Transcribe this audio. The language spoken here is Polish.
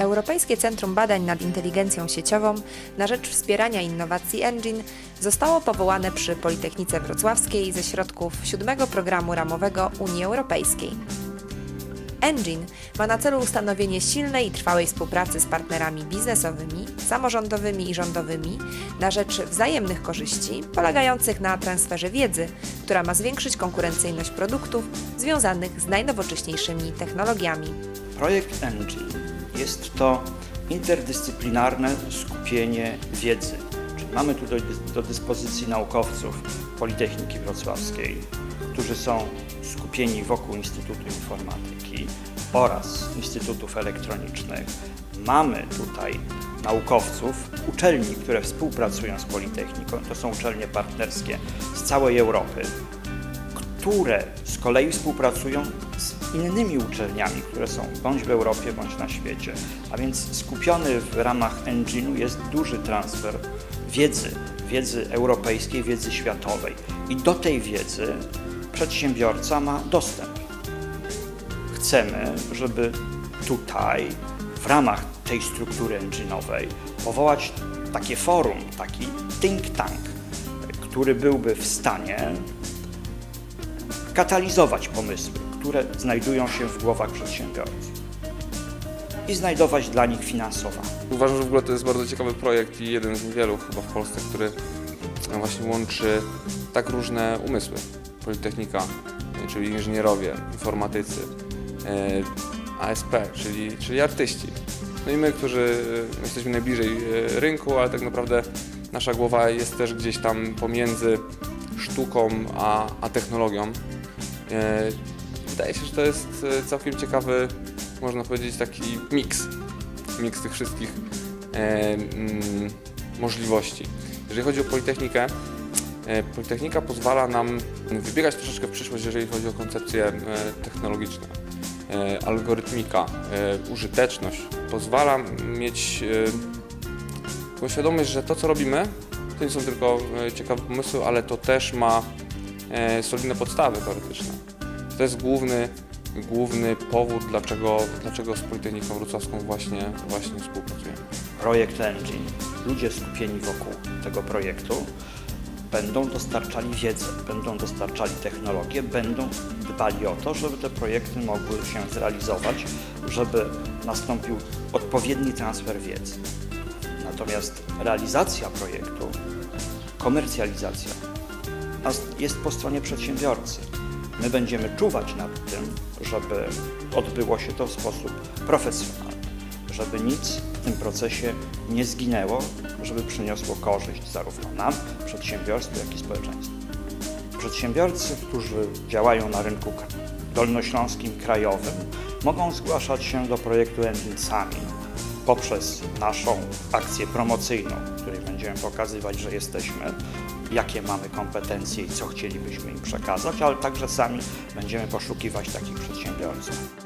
Europejskie Centrum Badań nad Inteligencją Sieciową na rzecz wspierania innowacji Engine zostało powołane przy Politechnice Wrocławskiej ze środków siódmego programu ramowego Unii Europejskiej. Engine ma na celu ustanowienie silnej i trwałej współpracy z partnerami biznesowymi, samorządowymi i rządowymi na rzecz wzajemnych korzyści polegających na transferze wiedzy, która ma zwiększyć konkurencyjność produktów związanych z najnowocześniejszymi technologiami. Projekt Engine jest to interdyscyplinarne skupienie wiedzy. Czyli mamy tu do, do dyspozycji naukowców Politechniki Wrocławskiej, którzy są skupieni wokół Instytutu Informatyki oraz Instytutów Elektronicznych. Mamy tutaj naukowców, uczelni, które współpracują z Politechniką, to są uczelnie partnerskie z całej Europy, które z kolei współpracują z innymi uczelniami, które są bądź w Europie, bądź na świecie. A więc skupiony w ramach Engine'u jest duży transfer wiedzy, wiedzy europejskiej, wiedzy światowej. I do tej wiedzy przedsiębiorca ma dostęp. Chcemy, żeby tutaj, w ramach tej struktury engine'owej, powołać takie forum, taki think tank, który byłby w stanie katalizować pomysły, które znajdują się w głowach przedsiębiorców i znajdować dla nich finansowanie. Uważam, że w ogóle to jest bardzo ciekawy projekt i jeden z niewielu chyba w Polsce, który właśnie łączy tak różne umysły. Politechnika, czyli inżynierowie, informatycy, e, ASP, czyli, czyli artyści. No i my, którzy e, jesteśmy najbliżej e, rynku, ale tak naprawdę nasza głowa jest też gdzieś tam pomiędzy sztuką a, a technologią. Wydaje się, że to jest e, całkiem ciekawy, można powiedzieć, taki miks. Miks tych wszystkich e, mm, możliwości. Jeżeli chodzi o Politechnikę, e, Politechnika pozwala nam wybiegać troszeczkę w przyszłość, jeżeli chodzi o koncepcje e, technologiczne. Algorytmika, użyteczność pozwala mieć świadomość, że to, co robimy, to nie są tylko ciekawe pomysły, ale to też ma solidne podstawy teoretyczne. To jest główny, główny powód, dlaczego, dlaczego z Politechniką Wrocławską właśnie, właśnie współpracujemy. Projekt Engine, ludzie skupieni wokół tego projektu będą dostarczali wiedzę, będą dostarczali technologię, będą dbali o to, żeby te projekty mogły się zrealizować, żeby nastąpił odpowiedni transfer wiedzy. Natomiast realizacja projektu, komercjalizacja jest po stronie przedsiębiorcy. My będziemy czuwać nad tym, żeby odbyło się to w sposób profesjonalny, żeby nic w tym procesie nie zginęło, żeby przyniosło korzyść zarówno nam, przedsiębiorstwu, jak i społeczeństwu. Przedsiębiorcy, którzy działają na rynku dolnośląskim, krajowym, mogą zgłaszać się do projektu Engine sami poprzez naszą akcję promocyjną, w której będziemy pokazywać, że jesteśmy, jakie mamy kompetencje i co chcielibyśmy im przekazać, ale także sami będziemy poszukiwać takich przedsiębiorców.